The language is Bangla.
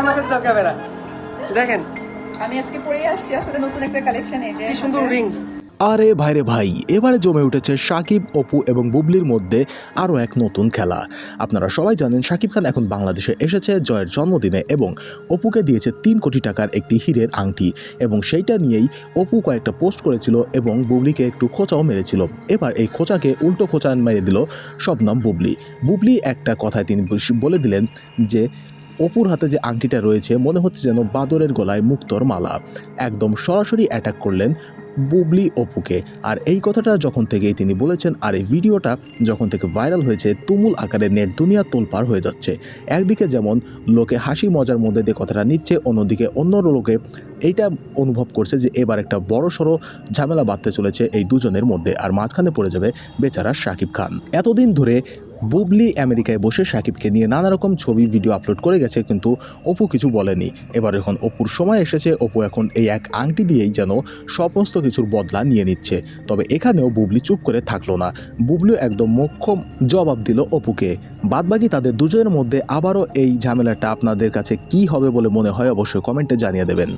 আমার কাছে দাও ক্যামেরা দেখেন। আমি আজকে পরে আসছি আসলে নতুন একটা কালেকশন এই যে কি সুন্দর রিং আরে ভাইরে ভাই এবারে জমে উঠেছে সাকিব অপু এবং বুবলির মধ্যে আরও এক নতুন খেলা। আপনারা সবাই জানেন সাকিব খান এখন বাংলাদেশে এসেছে জয়ের জন্মদিনে এবং অপুকে দিয়েছে তিন কোটি টাকার একটি হীরের আংটি এবং সেইটা নিয়েই অপু কয়েকটা পোস্ট করেছিল এবং বুবলিকে একটু খোঁচাও মেরেছিল। এবার এই খোঁচাকে উল্টো খোঁচা মেরে দিল শবনম বুবলি। বুবলি একটা কথায় তিনি বলে দিলেন যে অপুর হাতে যে আংটিটা রয়েছে, মনে হচ্ছে যেন বাদরের গলায় মুক্তর মালা। একদম সরাসরি অ্যাটাক করলেন বুবলি অপুকে। আর এই কথাটা যখন থেকেই তিনি বলেছেন, আর এই ভিডিওটা যখন থেকে ভাইরাল হয়েছে, তুমুল আকারে নেট দুনিয়া তোলপার হয়ে যাচ্ছে। একদিকে যেমন লোকে হাসি মজার মধ্যে দিয়ে কথাটা নিচ্ছে, অন্যদিকে অন্য লোকে এইটা অনুভব করছে যে এবার একটা বড় সড়ো ঝামেলা বাঁধতে চলেছে এই দুজনের মধ্যে। আর মাঝখানে পড়ে যাবে বেচারা শাকিব খান। এতদিন ধরে বুবলি আমেরিকায় বসে সাকিবকে নিয়ে নানা রকম ছবি, ভিডিও আপলোড করে গেছে, কিন্তু অপু কিছু বলেনি। এবার এখন অপুর সময় এসেছে, অপু এখন এই এক আংটি দিয়েই যেন সমস্ত কিছুর বদলা নিয়ে নিচ্ছে। তবে এখানেও বুবলি চুপ করে থাকল না। বুবলিও একদম মোক্ষম জবাব দিল অপুকে। বাদবাকি তাদের দুজনের মধ্যে আবারও এই ঝামেলাটা আপনাদের কাছে কি হবে বলে মনে হয় অবশ্যই কমেন্টে জানিয়ে দেবেন।